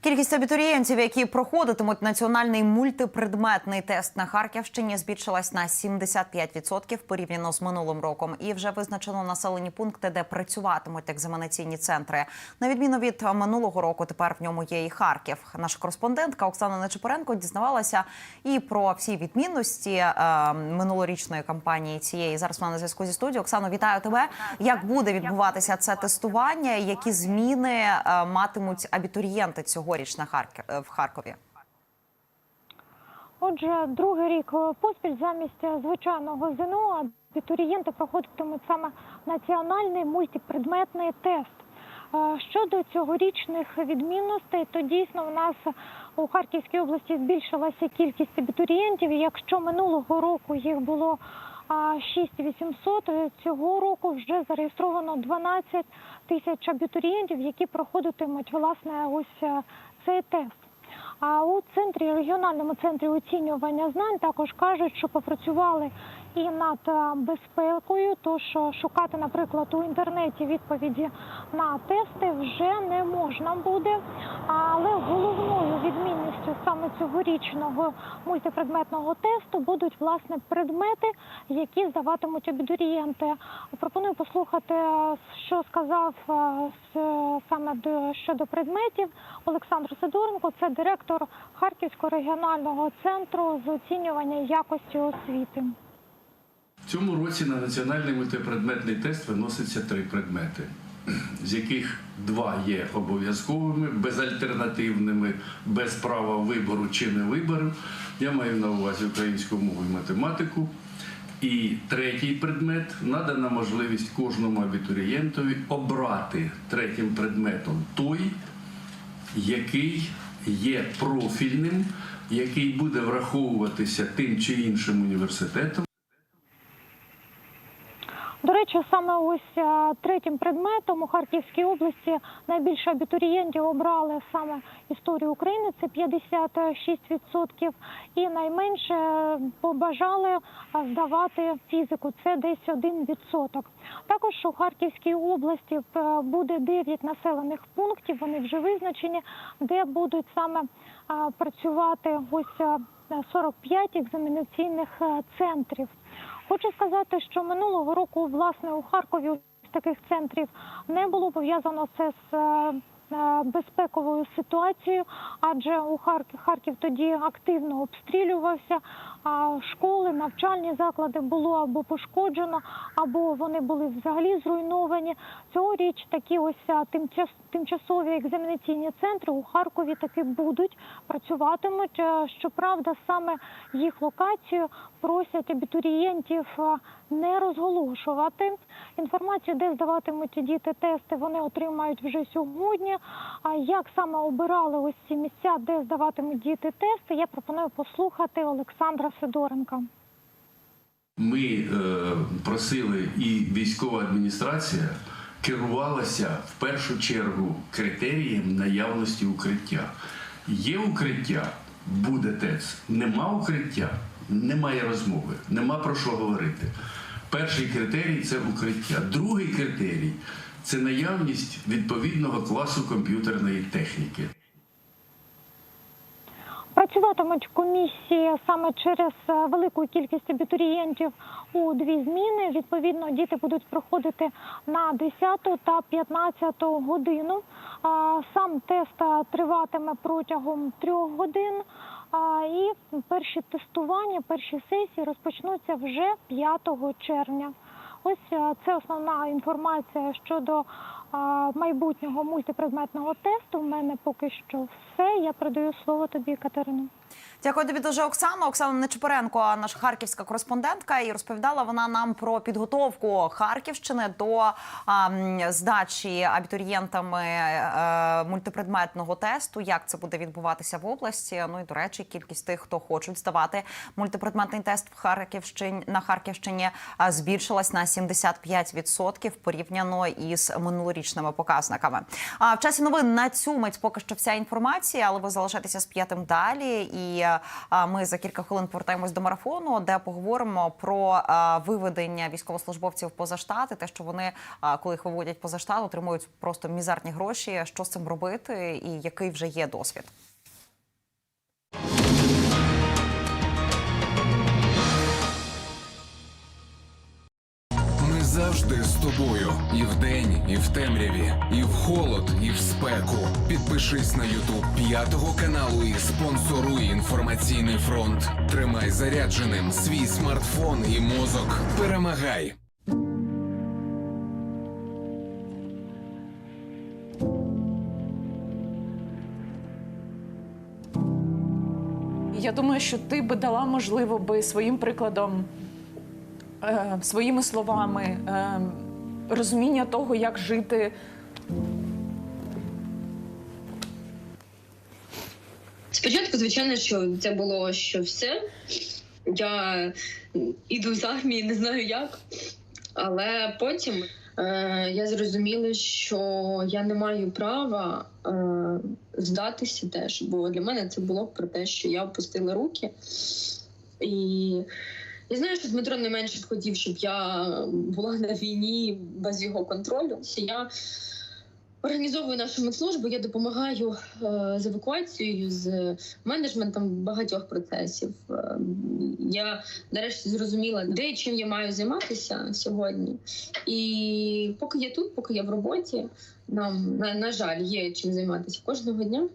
Кількість абітурієнтів, які проходитимуть національний мультипредметний тест на Харківщині, збільшилась на 75% порівняно з минулим роком. І вже визначено населені пункти, де працюватимуть екзаменаційні центри. На відміну від минулого року, тепер в ньому є і Харків. Наша кореспондентка Оксана Нечипоренко дізнавалася і про всі відмінності е, минулорічної кампанії цієї. Зараз вона на зв'язку зі студією. Оксано, вітаю тебе. Як буде відбуватися це тестування? Які зміни е, матимуть абітурієнти цьогоріч на Харків в Харкові? Отже, другий рік поспіль замість звичайного ЗНО абітурієнти проходитимуть саме національний мультипредметний тест. Е, Щодо цьогорічних відмінностей, то дійсно у нас у Харківській області збільшилася кількість абітурієнтів. Якщо минулого року їх було а, 6800, цього року вже зареєстровано 12 тисяч абітурієнтів, які проходитимуть власне ось е, цей тест. А у центрі регіональному центрі оцінювання знань також кажуть, що попрацювали і над е, безпекою. Тож е, шукати, наприклад, у інтернеті відповіді на тести вже не можна буде. Але головною відмінністю саме цьогорічного мультипредметного тесту будуть власне предмети, які здаватимуть абітурієнти. Пропоную послухати, е, що сказав саме щодо предметів Олександр Сидоренко. Це директор Харківського регіонального центру з оцінювання якості освіти. Цьому році на національний мультипредметний тест виноситься три предмети, з яких два є обов'язковими, безальтернативними, без права вибору чи не вибору. Я маю на увазі українську мову і математику. І третій предмет надана можливість кожному абітурієнтові обрати третім предметом той, який є профільним, який буде враховуватися тим чи іншим університетом. Речі, саме ось е, третім предметом у Харківській області найбільше абітурієнтів обрали саме історію України, це 56%, і найменше е, побажали е, здавати фізику, це десь 1%. Також у Харківській області буде 9 населених пунктів, вони вже визначені, де будуть саме працювати ось е, 45 екзаменаційних центрів. Хочу сказати, що минулого року власне у Харкові таких центрів не було пов'язано це з е, безпековою ситуацією, адже у Харків Харків тоді активно обстрілювався. А школи, навчальні заклади було або пошкоджено, або вони були взагалі зруйновані. Цьогоріч такі ось тимчас, тимчасові екзаменаційні центри у Харкові таки будуть працюватимуть. Е, Щоправда, саме їх локацію просять абітурієнтів не розголошувати. Інформацію, де здаватимуть діти тести, вони отримають вже сьогодні. А як саме обирали ось ці місця, де здаватимуть діти тести, я пропоную послухати Олександра Сидоренка. Ми е, просили, і військова адміністрація керувалася в першу чергу критерієм наявності укриття. Є укриття, буде ТЕЦ. Нема укриття, немає розмови, нема про що говорити. Перший критерій це укриття. Другий критерій це наявність відповідного класу комп'ютерної техніки. Працюватимуть комісії саме через е, велику кількість абітурієнтів у дві зміни. Відповідно, діти будуть проходити на 10 та 15 годину. Сам тест е, триватиме протягом трьох годин. І перші тестування, перші сесії розпочнуться вже 5 червня. Ось е, це основна інформація щодо майбутнього мультипредметного тесту. У мене поки що все. Я передаю слово тобі, Катерино. Дякую тобі дуже, Оксано. Оксана Нечипоренко, наша харківська кореспондентка, і розповідала вона нам про підготовку Харківщини до а, здачі абітурієнтами е, мультипредметного тесту. Як це буде відбуватися в області? Ну і до речі, кількість тих, хто хочуть здавати мультипредметний тест в Харківщині на Харківщині, а, збільшилась на 75% порівняно із минулорічними показниками. А в часі новин на цю мить поки що вся інформація, але ви залишайтеся з п'ятим далі. І е, а, ми за кілька хвилин повертаємось до марафону, де поговоримо про виведення військовослужбовців поза штати, те, що вони, коли їх виводять поза штат, отримують просто мізерні гроші. Що з цим робити, і який вже є досвід. Завжди з тобою і вдень, і в темряві, і в холод, і в спеку. Підпишись на Ютуб п'ятого каналу і спонсоруй інформаційний фронт. Тримай зарядженим свій смартфон і мозок. Перемагай! Я думаю, що ти би дала, можливо, би своїм прикладом, е, своїми словами е, розуміння того, як жити. Спочатку, звичайно, що це було що все. Я іду з армії, не знаю як. Але потім е, я зрозуміла, що я не маю права е, здатися теж. Бо для мене це було про те, що я опустила руки. І я знаю, що Дмитро не менше хотів, щоб я була на війні без його контролю. Я організовую нашу медслужбу, я допомагаю е, з евакуацією, з менеджментом багатьох процесів. Е, я нарешті зрозуміла, де і чим я маю займатися сьогодні. І поки я тут, поки я в роботі, нам на, на жаль є чим займатися кожного дня.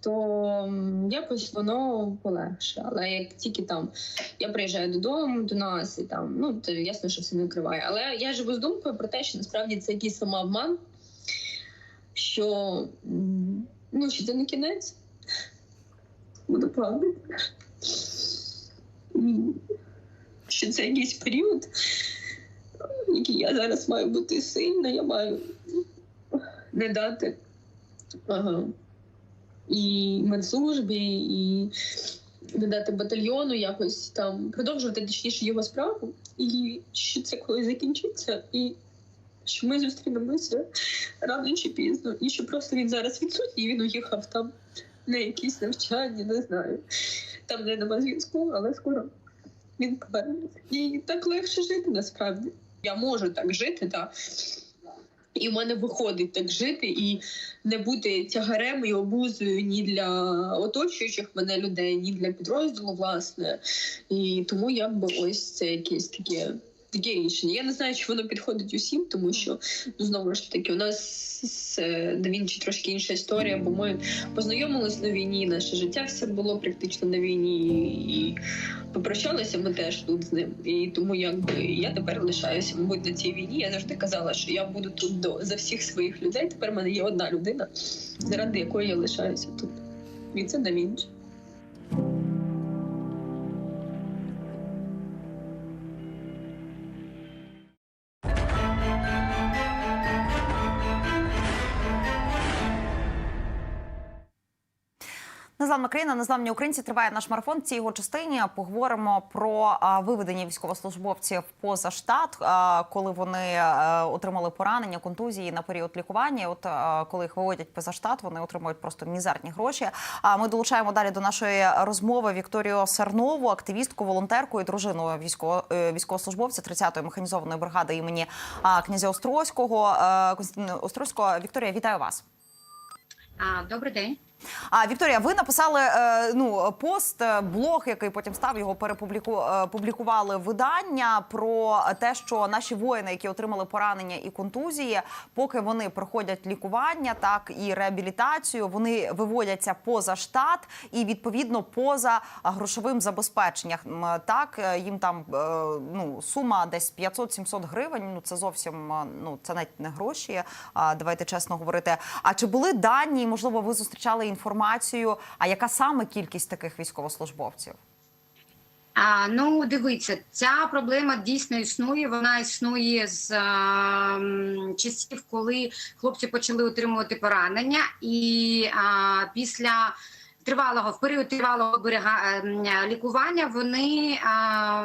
То якось воно полегше. Але як тільки там я приїжджаю додому до нас, і там ну то ясно, що все не вкриває. Але я живу з думкою про те, що насправді це якийсь самообман, що ну що це не кінець. Буду правда. Що це якийсь період, який я зараз маю бути сильна, я маю не дати ага, і медслужбі, і не дати батальйону якось там продовжувати точніше його справу, і що це коли закінчиться, і що ми зустрінемося рано чи пізно, і що просто він зараз відсутній, він уїхав там на якісь навчання, не знаю. Там де нема зв'язку, але скоро він повернеться. І так легше жити насправді. Я можу так жити, так. І в мене виходить так жити і не бути тягарем і обузою ні для оточуючих мене людей, ні для підрозділу, власне. І тому якби ось це якесь таке. Таке рішення. Я не знаю, чи воно підходить усім, тому що ну знову ж таки у нас з е, Да Вінчі трошки інша історія, бо ми познайомились на війні, наше життя все було практично на війні, і попрощалися ми теж тут з ним. І тому якби я тепер лишаюся, мабуть, на цій війні. Я завжди казала, що я буду тут до за всіх своїх людей. Тепер в мене є одна людина, заради якої я лишаюся тут. І це Да Вінчі. Незламна країна, незламні українці. Триває наш марафон. В цій його частині поговоримо про виведення військовослужбовців поза штат, коли вони отримали поранення, контузії на період лікування. От коли їх виводять поза штат, вони отримують просто мізерні гроші. А ми долучаємо далі до нашої розмови Вікторію Сарнову, активістку, волонтерку і дружину військово, е, військовослужбовця 30-ї механізованої бригади імені князя Острозького. Е, Константина Острозького. Вікторія, вітаю вас. Добрий день. А Вікторія, ви написали е, ну пост, е, блог, який потім став його перепубліку е, публікували видання про те, що наші воїни, які отримали поранення і контузії, поки вони проходять лікування, так і реабілітацію, вони виводяться поза штат і відповідно поза грошовим забезпеченням. Так їм там ну сума десь 500-700 гривень. Ну це зовсім ну це навіть не гроші. А давайте чесно говорити. А чи були дані? Можливо, ви зустрічали інформацію? А яка саме кількість таких військовослужбовців? А, ну, дивіться, ця проблема дійсно існує. Вона існує з а, часів, коли хлопці почали отримувати поранення, і а, після тривалого в період тривалого берега лікування вони а,